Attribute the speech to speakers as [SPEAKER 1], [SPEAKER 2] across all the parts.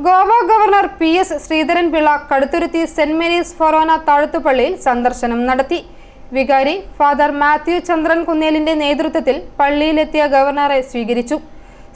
[SPEAKER 1] Goa governor P S Sreedharan Pillai Kaduthuruthy Saint Mary's Forane താഴ്ത്തുപള്ളിയിൽ സന്ദർശനം നടത്തി. വികാരി father Mathew ചന്ദ്രൻ കുന്നേലിന്റെ നേതൃത്വത്തിൽ പള്ളിയിലെത്തിയ ഗവർണറെ സ്വീകരിച്ചു.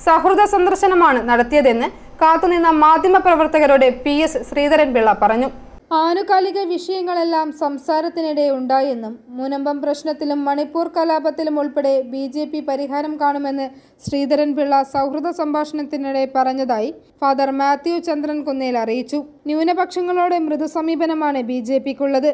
[SPEAKER 1] സൗഹൃദ സന്ദർശനമാണ് നടത്തിയതെന്ന് കാത്തുനിന്ന മാധ്യമപ്രവർത്തകരോട് പി എസ് ശ്രീധരൻപിള്ള പറഞ്ഞു. ആനുകാലിക വിഷയങ്ങളെല്ലാം സംസാരത്തിനിടെ ഉണ്ടായെന്നും മുനമ്പം പ്രശ്നത്തിലും മണിപ്പൂർ കലാപത്തിലും ഉൾപ്പെടെ ബി ജെ പി പരിഹാരം കാണുമെന്ന് ശ്രീധരൻപിള്ള സൗഹൃദ സംഭാഷണത്തിനിടെ പറഞ്ഞതായി ഫാദർ മാത്യു ചന്ദ്രൻ കുന്നേൽ അറിയിച്ചു. ന്യൂനപക്ഷങ്ങളോട് മൃദുസമീപനമാണ് ബി ജെ പിക്കുള്ളത്.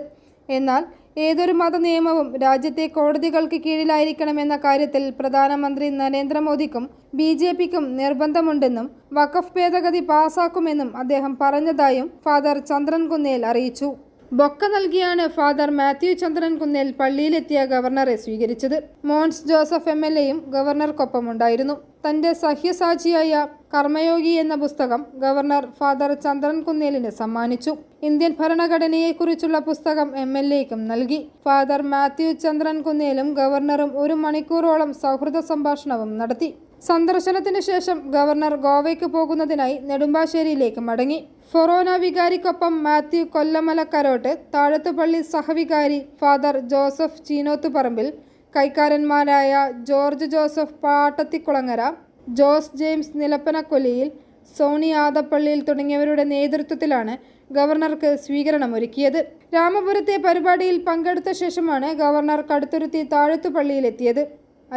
[SPEAKER 1] എന്നാൽ ഏതൊരു മത നിയമവും രാജ്യത്തെ കോടതികൾക്ക് കീഴിലായിരിക്കണമെന്ന കാര്യത്തിൽ പ്രധാനമന്ത്രി നരേന്ദ്രമോദിക്കും ബി ജെ പിക്കും നിർബന്ധമുണ്ടെന്നും വഖഫ് ഭേദഗതി പാസാക്കുമെന്നും അദ്ദേഹം പറഞ്ഞതായും ഫാദർ ചന്ദ്രൻ കുന്നേൽ അറിയിച്ചു. ബൊക്ക നൽകിയാണ് ഫാദർ മാത്യു ചന്ദ്രൻ കുന്നേൽ പള്ളിയിലെത്തിയ ഗവർണറെ സ്വീകരിച്ചത്. മോൺസ് ജോസഫ് എം എൽ എയും ഗവർണർക്കൊപ്പമുണ്ടായിരുന്നു. തന്റെ സഹ്യസാക്ഷിയായ കർമ്മയോഗി എന്ന പുസ്തകം ഗവർണർ ഫാദർ ചന്ദ്രൻ കുന്നേലിന് സമ്മാനിച്ചു. ഇന്ത്യൻ ഭരണഘടനയെക്കുറിച്ചുള്ള പുസ്തകം എം എൽ എക്കും നൽകി. ഫാദർ മാത്യു ചന്ദ്രൻ കുന്നേലും ഗവർണറും ഒരു മണിക്കൂറോളം സൗഹൃദ സംഭാഷണവും നടത്തി. സന്ദർശനത്തിന് ശേഷം ഗവർണർ ഗോവയ്ക്ക് പോകുന്നതിനായി നെടുമ്പാശ്ശേരിയിലേക്ക് മടങ്ങി. ഫൊറോന വികാരിക്കൊപ്പം മാത്യു കൊല്ലമല കരോട്ട് താഴത്തുപള്ളി സഹവികാരി ഫാദർ ജോസഫ് ചീനോത്തുപറമ്പിൽ കൈക്കാരന്മാരായ ജോർജ് ജോസഫ് പാട്ടത്തിക്കുളങ്ങര ജോസ് ജെയിംസ് നിലപ്പനക്കൊല്ലിയിൽ സോണി ആദപ്പള്ളിയിൽ തുടങ്ങിയവരുടെ നേതൃത്വത്തിലാണ് ഗവർണർക്ക് സ്വീകരണമൊരുക്കിയത്. രാമപുരത്തെ പരിപാടിയിൽ പങ്കെടുത്ത ശേഷമാണ് ഗവർണർ കടുത്തുരുത്തി താഴത്തുപള്ളിയിലെത്തിയത്.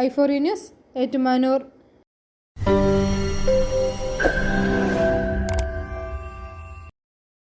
[SPEAKER 1] ഐഫോറി ന്യൂസ് ഏറ്റുമാനൂർ.